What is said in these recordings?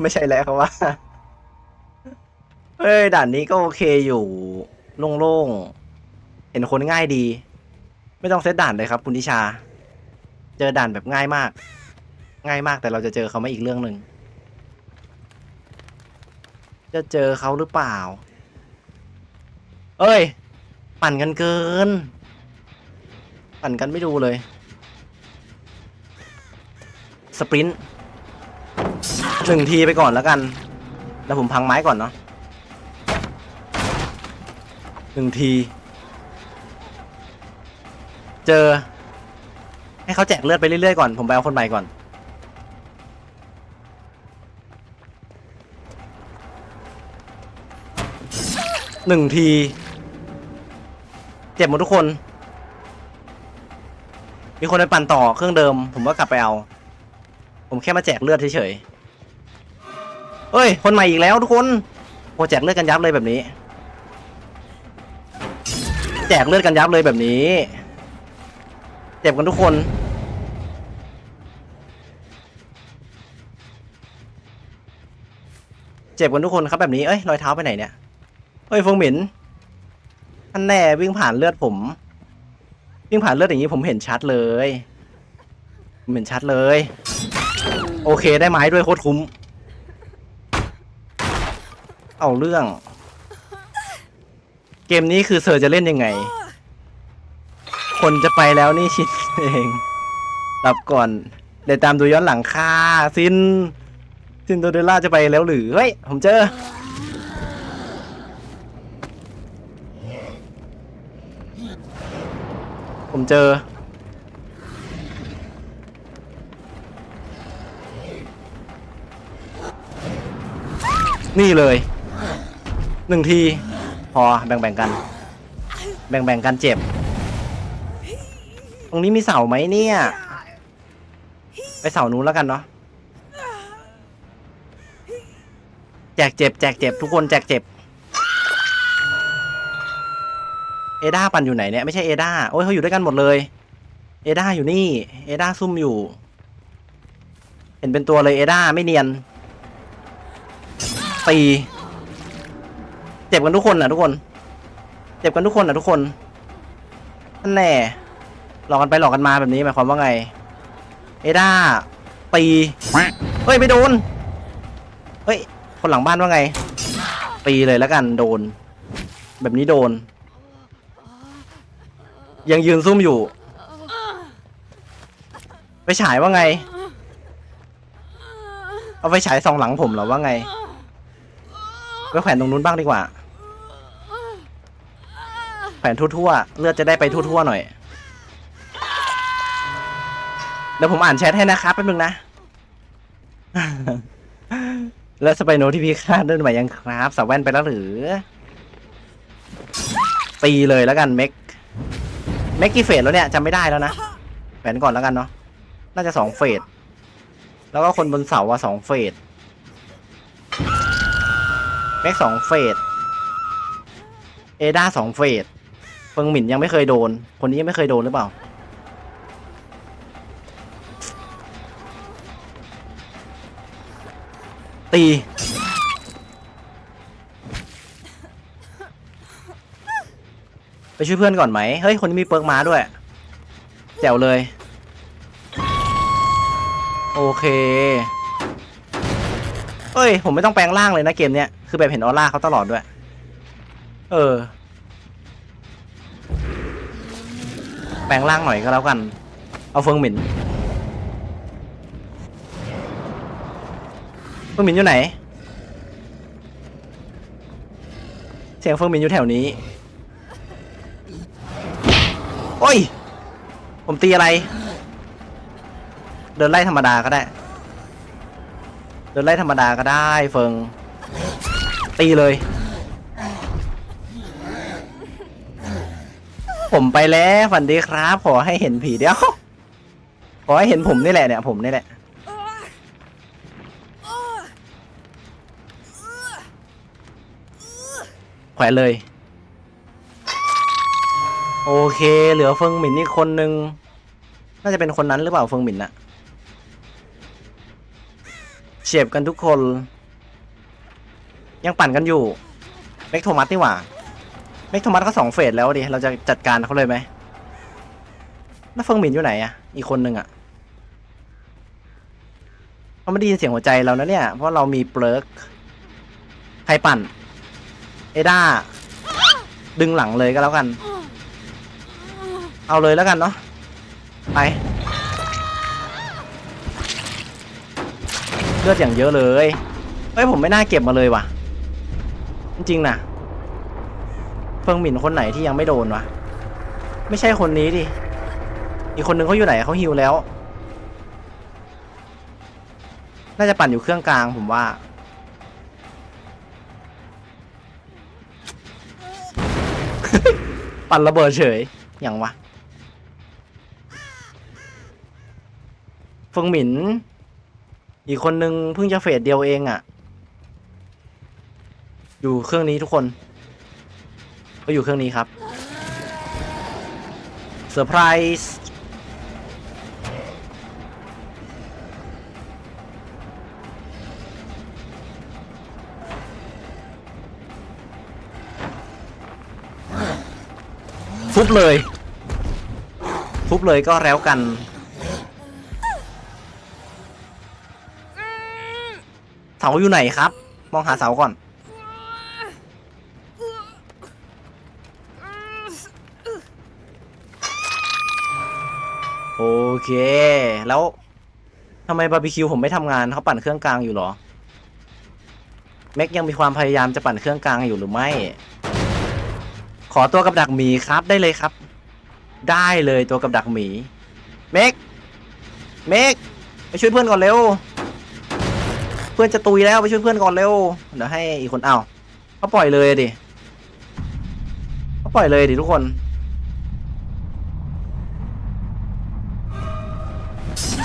ไม่ใช่แล้วเขาว่า เอ้ยด่านนี้ก็โอเคอยู่ โล่งๆ เห็นคนง่ายดี ไม่ต้องเซตด่านเลยครับ คุณทิชา เจอด่านแบบง่ายมาก ง่ายมากแต่เราจะเจอเขาไม่อีกเรื่องหนึ่ง จะเจอเขาหรือเปล่า เอ้ย ปั่นกันเกิน ปั่นกันไม่ดูเลย สปรินต์หนึ่งทีไปก่อนแล้วกัน แล้วผมพังไม้ก่อนเนาะหนึ่งที เจอ ให้เขาแจกเลือดไปเรื่อยๆก่อน ผมไปเอาคนใหม่ก่อน หนึ่งที เจ็บหมดทุกคน มีคนไปปั่นต่อเครื่องเดิม ผมก็กลับไปเอา ผมแค่มาแจกเลือดเฉยๆเอ้ย คนใหม่อีกแล้วทุกคนโอ้แจกเลือดกันยับเลยแบบนี้ แจกเลือดกันยับเลยแบบนี้ เจ็บกันทุกคนเจ็บกันทุกคนครับแบบนี้ เอ้ยรอยเท้าไปไหนเนี่ยเฮ้ยฟงหมินท่านแน่วิ่งผ่านเลือดผม วิ่งผ่านเลือดอย่างนี้ผมเห็นชัดเลย ผมเห็นชัดเลย โอเคได้ไม้ด้วยโคตรคุ้ม เอาเรื่อง เกมนี้คือเซอร์จะเล่นยังไง คนจะไปแล้วนี่ชิดเองรับก่อนเดี๋ยวตามดูย้อนหลังค่าซินซินโดเดล่าจะไปแล้วหรือ เฮ้ย ผมเจอ ผมเจอ นี่เลยหนึ่งทีพอแบ่งๆกัน แบ่งๆกันเจ็บ ตรงนี้มีเสาไหมเนี่ย ไปเสานู้นแล้วกันเนาะแจกเจ็บแจกเจ็บทุกคนแจกเจ็บ เอด้าปั่นอยู่ไหนเนี่ยไม่ใช่เอด้าโอ้ยเขาอยู่ด้วยกันหมดเลย เอด้าอยู่นี่ เอด้าซุ่มอยู่ เห็นเป็นตัวเลยเอด้าไม่เนียน ตีเจ็บกันทุกคนนะทุกคน เจ็บกันทุกคนนะทุกคนนั่นแน่หลอกกันไปหลอกกันมาแบบนี้หมายความว่าไง เอด้าตีเฮ้ยไม่โดนเฮ้ยคนหลังบ้านว่าไงตีเลยแล้วกันโดน แบบนี้โดน ยังยืนซุ่มอยู่ ไปฉายว่าไง เอาไปฉายสองหลังผมเหรอว่าไง ไปแขวนตรงนู้นบ้างดีกว่า แขวนทั่วๆ เลือดจะได้ไปทั่วๆหน่อย เดี๋ยวผมอ่านแชทให้นะครับแป๊บนึงนะ แล้วสไปโนที่พี่คาดเดินมายังครับสาวแว่นไปแล้วหรือ ตีเลยแล้วกันเม็ก เม็กกี่เฟสแล้วเนี่ยจำไม่ได้แล้วนะแผนก่อนแล้วกันเนาะ น่าจะสองเฟส แล้วก็คนบนเสาอะสองเฟส เม็กสองเฟสเอด้าสองเฟสเฟิงหมินยังไม่เคยโดน คนนี้ยังไม่เคยโดนหรือเปล่า ตี ไปช่วยเพื่อนก่อนไหม เฮ้ย คนนี้มีเปิร์กม้าด้วย แจ๋วเลย โอเค เอ้ย ผมไม่ต้องแปลงร่างเลยนะเกมเนี้ย คือแบบเห็นออร่าเขาตลอดด้วย เออ แปลงร่างหน่อยก็แล้วกัน เอาเฟิงหมินเฟิงหมินอยู่ไหน เสียงเฟิงหมินอยู่แถวนี้ โอ้ย ผมตีอะไร เดินไล่ธรรมดาก็ได้ เดินไล่ธรรมดาก็ได้เฟิง ตีเลย ผมไปแล้วฝันดีครับ ขอให้เห็นผีเดียว ขอให้เห็นผมนี่แหละเนี่ย ผมนี่แหละ แขวนเลย โอเค เหลือเฟิงหมินอีกคนนึง น่าจะเป็นคนนั้นหรือเปล่าเฟิงหมินอะเจ็บกันทุกคน ยังปั่นกันอยู่เมกโทมัสนี่หว่าเมกโทมัสก็สองเฟสแล้วดิ เราจะจัดการเขาเลยไหมแล้วเฟิงหมินอยู่ไหนอะอีกคนนึงอะเขาไม่ได้ยินเสียงหัวใจเรานะเนี่ย เพราะเรามีเปลิร์กใครปั่น เอด้า ดึงหลังเลยก็แล้วกัน เอาเลยแล้วกันเนาะ ไป เลือดอย่างเยอะเลย เฮ้ยผมไม่น่าเก็บมาเลยว่ะ จริงๆนะเฟิงหมินคนไหนที่ยังไม่โดนวะ ไม่ใช่คนนี้ดิ อีกคนนึงเขาอยู่ไหนเขาฮิวแล้ว น่าจะปั่นอยู่เครื่องกลางผมว่า ปั่นระเบิดเฉย อย่างวะเฟิงหมิน อีกคนนึงเพิ่งจะเฟสเดียวเองอะ่ะ อยู่เครื่องนี้ทุกคน ก็อยู่เครื่องนี้ครับเซอร์ไพรส์ฟุบเลยฟุบเลยก็แล้วกันเสาอยู่ไหนครับ มองหาเสาก่อน โอเค แล้วทำไมบาร์บีคิวผมไม่ทำงานเขาปั่นเครื่องกลางอยู่หรอแม็กยังมีความพยายามจะปั่นเครื่องกลางอยู่หรือไม่ ขอตัวกับดักหมีครับได้เลยครับ ได้เลยตัวกับดักหมีเม็กเม็กไปช่วยเพื่อนก่อนเร็ว เพื่อนจะตุยแล้วไปช่วยเพื่อนก่อนเร็วเดี๋ยวให้อีกคนเอาเขาปล่อยเลยดิเขาปล่อยเลยดิทุกคน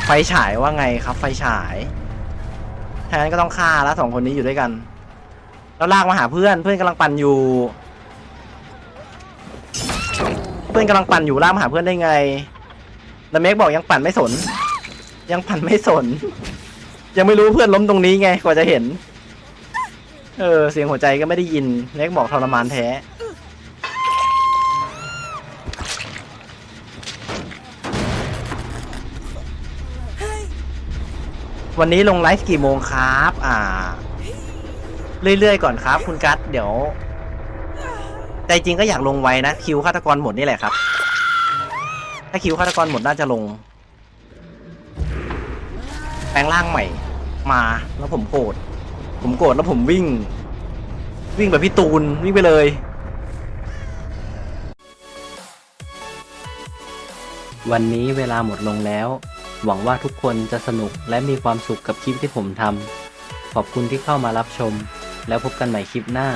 ฟฉายว่าไงครับ ไฟฉายแทนก็ต้องฆ่าแล้วสองคนนี้อยู่ด้วยกัน แล้วลากมาหาเพื่อน เพื่อนกำลังปั่นอยู่ เพื่อนกำลังปั่นอยู่ลากมาหาเพื่อนได้ไงแล้วเมกบอกยังปั่นไม่สน ยังปั่นไม่สน ยังไม่รู้เพื่อนล้มตรงนี้ไงกว่าจะเห็น เออ เสียงหัวใจก็ไม่ได้ยินเล็กบอกทรมานแท้ วันนี้ลงไลฟ์กี่โมงครับ อ่า เรื่อยๆ ก่อนครับ คุณกัตเดี๋ยวใจจริงก็อยากลงไว้นะ คิวฆาตกรหมดนี่แหละครับ ถ้าคิวฆาตกรหมดน่าจะลง แปลงร่างใหม่ มาแล้วผมโกรธผมโกรธแล้วผมวิ่ง วิ่งแบบพี่ตูน วิ่งไปเลยวันนี้เวลาหมดลงแล้ว หวังว่าทุกคนจะสนุกและมีความสุขกับคลิปที่ผมทำ ขอบคุณที่เข้ามารับชม แล้วพบกันใหม่คลิปหน้า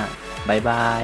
บ๊ายบาย